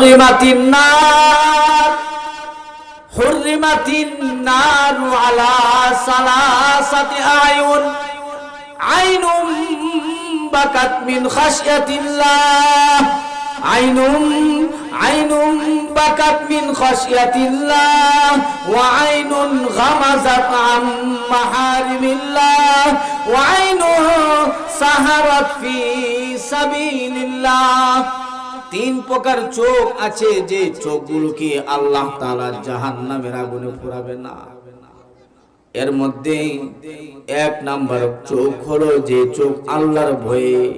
حرمت النار حرمت النار على ثلاثة أعين عين بكت من خشية الله عين عين بكت من خشية الله وعين غمزت عن محارم الله وعين سهرت في سبيل الله তিন প্রকার চোখ আছে যে চোখগুলোকে আল্লাহ তাআলা জাহান্নামের আগুনে পোড়াবে না। এর মধ্যে এক নাম্বার চোখ হলো যে চোখ আল্লাহর ভয়ে,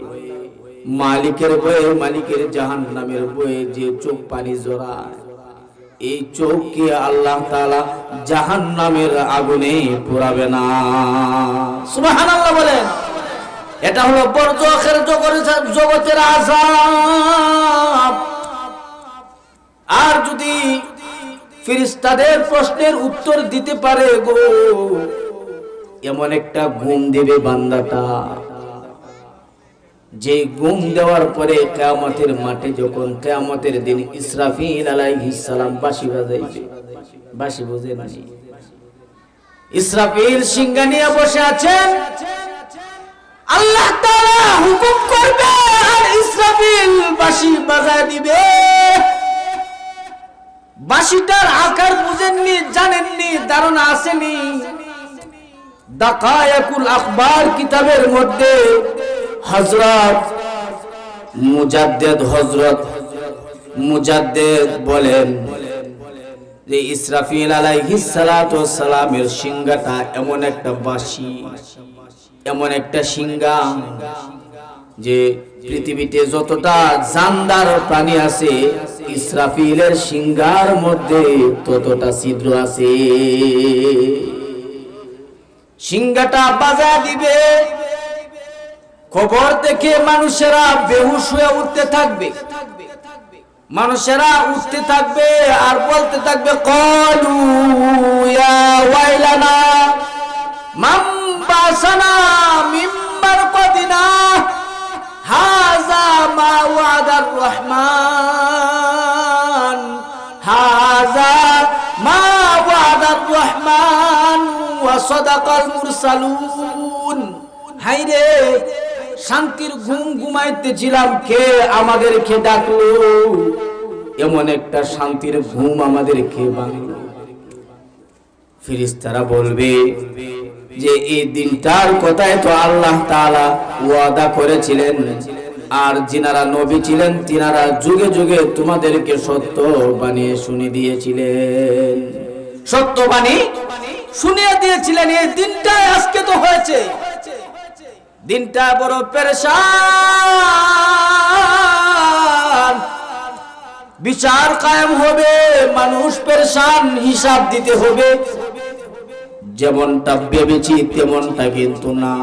মালিকের ভয়ে, মালিকের জাহান নামের ভয়ে যে চোখ পানি জড়ায়। এই চোখকে আল্লাহ তাআলা জাহান নামের আগুনে পোড়াবে না। সুবহানাল্লাহ বলেন। এটা হলো বরজখের জগতের আযাব। আর যদি ফিরিস্তাদের প্রশ্নের উত্তর দিতে পারে গো, এমন একটা ঘুম দেবে বান্দাটা। যে ঘুম দেওয়ার পরে কেয়ামতের মাঠে যখন কেয়ামতের দিন ইসরাফিল আলাইহিস সালাম বাঁশি বাজাইবে। বাসি বুঝে না ইসরাফিল সিংহা নিয়ে বসে আছেন আল্লাহ তাআলা হুকুম করবে, আর ইসরাফিল বাঁশি বাজায় দিবে। বাঁশিটার আকার বুঝেননি, জানেননি, ধারণা আসেনি। মুজাদ্দেদ বলেন সালামের সিংহাটা এমন একটা বাঁশি। এমন একটা সিংহা যে পৃথিবীতে যতটা জানদার প্রাণী আছে, ইসরাফিলের সিংহার মধ্যে ততটা ছিদ্র আছে। সিংহাটা বাজা দিবে। খবর দেখে মানুষেরা বেহুশ হয়ে উঠতে থাকবে। মানুষেরা উঠতে থাকবে আর বলতে থাকবে, কলু মাম বাসানা মিম্বার কদিনা, হাজা মা ওয়াদার শান্তির ঘুম ঘুমাইতেছিলাম, কে আমাদেরকে ডাকলো? এমন একটা শান্তির ঘুম আমাদেরকে ভাঙলো ফিরিস্তারা বলবে যে এই দিনটার কথায় তো আল্লাহ তাআলা ওয়াদা করেছিলেন। আর যিনারা নবী ছিলেন, তিনারা যুগে যুগে তোমাদেরকে সত্য বানিয়ে শুনিয়ে দিয়েছিলেন। সত্য বাণী শুনিয়ে দিয়েছিলেন, এই দিনটাই আজকে তো হয়েছে। দিনটা বড় পেরেশান। বিচার কায়েম হবে, মানুষ পেরেশান হিসাব দিতে হবে। যেমনটা ভেবেছি, তেমনটা কিন্তু না।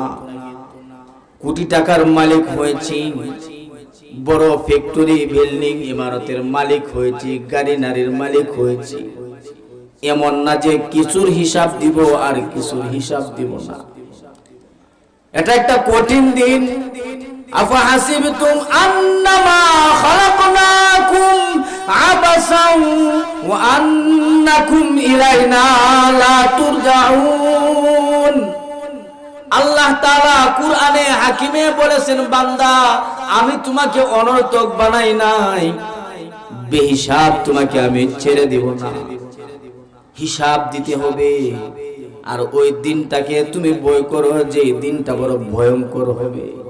কোটি টাকার মালিক হয়েছি, বড় ফ্যাক্টরি বিল্ডিং ইমারতের মালিক হয়েছি, গাড়ি নারীর মালিক হয়েছি। এমন না যে কিছুর হিসাব দিব আর কিছুর হিসাব দিব না। এটা একটা কঠিন দিন। আফা হাসিবতুম আন্নামা খালাকনাকুম ওয়া আন্নাকুম ইলাইনা লা তুরজাউন। আল্লাহ তাআলা কুরআনে হাকিমে বলেছেন, বান্দা, আমি তোমাকে অনর্থক বানাই নাই। বেহিসাব তোমাকে আমি ছেড়ে দেব না। হিসাব দিতে হবে। আর ওই দিনটাকে তুমি বই করো যে দিনটা বড় ভয়ঙ্কর হবে।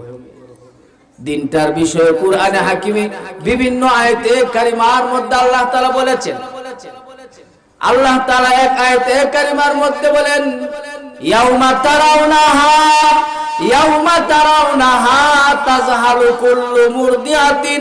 দিনটার বিষয়ে কুরআনে হাকিমে বিভিন্ন আয়াতে কারিমার মধ্যে আল্লাহ তাআলা বলেছেন। আল্লাহ তাআলা এক আয়াতে কারিমার মধ্যে বলেন, ইয়াউমা তারাউনাহা ইয়াউমা তারাউনাহা তাজহালু কুল্লু মুরদিয়াতিন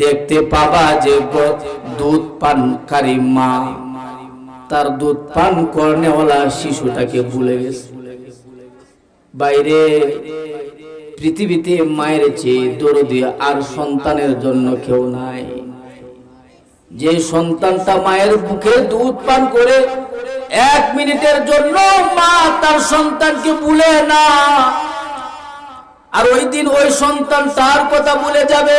দেখতে পাবা যে দুধ পানকারী মা। তার দুধ পান করনেওয়ালা শিশুটাকে ভুলে গেছে। বাইরে পৃথিবীতে মায়ের চেয়ে দরদি আর সন্তানের জন্য কেউ নাই। যে সন্তানটা মায়ের বুকে দুধ পান করে এক মিনিটের জন্য মা তার সন্তানকে ভুলে না। আর ওই দিন ওই সন্তান তার কথা ভুলে যাবে।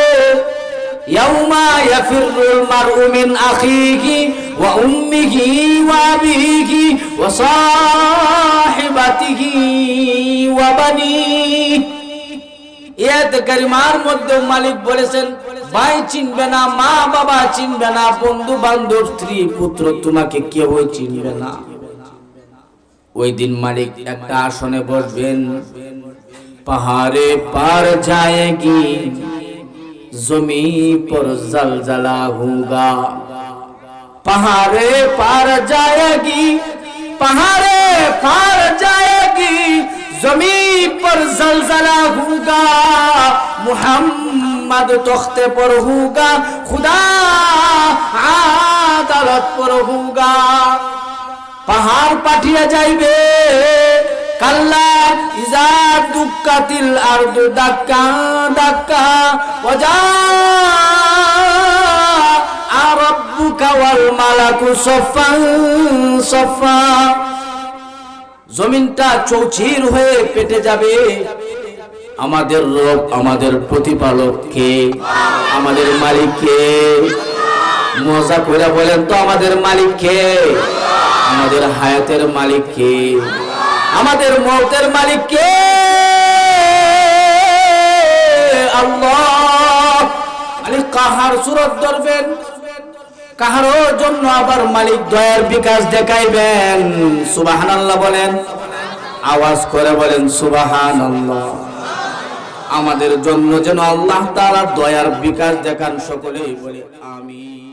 ইয়াউমা ইয়াফিরুল মারউ মিন আখিহি ওয়া উম্মিহি ওয়া আবিহি ওয়া সাহিবাতিহি ওয়া বানিহি এত মালিক বলেছেন, ভাই চিনবে না, মা বাবা চিনবে না বন্ধু বান্ধব স্ত্রী, পুত্র, তোমাকে কেউ চিনবে না। ওই দিন মালিক একটা আসনে বসবেন, পাহাড়ে পার যায় যায়গি। জমি পর জলজলা হুগা पहाड़े पार जाएगी पहाड़े पार जाएगी जमी पर जलजला होगा मुहम्मद तख्ते पर होगा खुदा আদালত पर होगा পাহাড় পাঠিয়ে যাইবে কাল্লা ইজা দুক্কাতিল আরদু দাক্কা দাক্কা ওজা আরাব্বুকা মালাকু সফান সফা জমিনটা চৌচির হয়ে পেটে যাবে। আমাদের রব আমাদের প্রতিপালক কে? আমাদের মালিক কে? মজা করে বলেন তো, আমাদের মালিক কে? আমাদের হায়াতের মালিক কে? আমাদের মতের মালিক কে? বলেন। আওয়াজ করে বলেন আমাদের জন্য যেন আল্লাহ তারা দয়ার বিকাশ দেখান, সকলেই বলে আমি